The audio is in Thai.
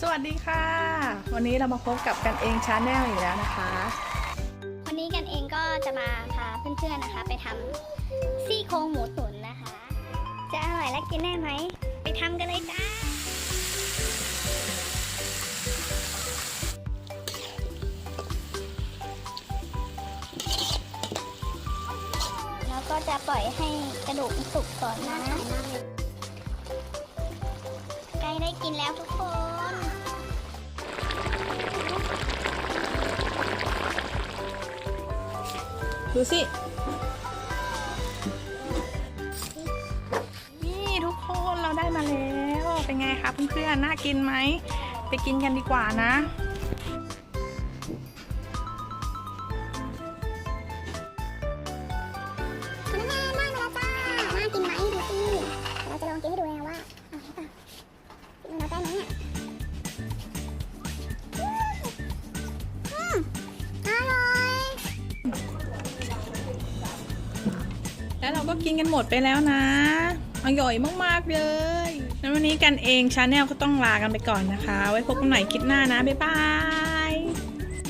สวัสดีค่ะ วันนี้เรามาพบกับกันเองชาแนลอีกแล้วนะคะ วันนี้กันเองก็จะมาพาเพื่อนๆนะคะ ไปทำซี่โครงหมูตุ๋นนะคะ จะอร่อยและกินได้ไหม ไปทำกันเลยจ้า แล้วก็จะปล่อยให้กระดูกมันสุกก่อนนะ ใกล้ได้กินแล้วทุกคน ดูสิ นี่ทุกคนเราได้มาแล้ว เป็นไงคะเพื่อนๆ น่ากินไหม ไปกินกันดีกว่านะ แล้วเราก็กินกันหมดไปแล้วนะอร่อยมากๆเลยแล้ววันนี้กันเองชาแนลก็ต้องลากันไปก่อนนะคะ ไว้พบกันใหม่คลิปหน้านะ บ๊ายบาย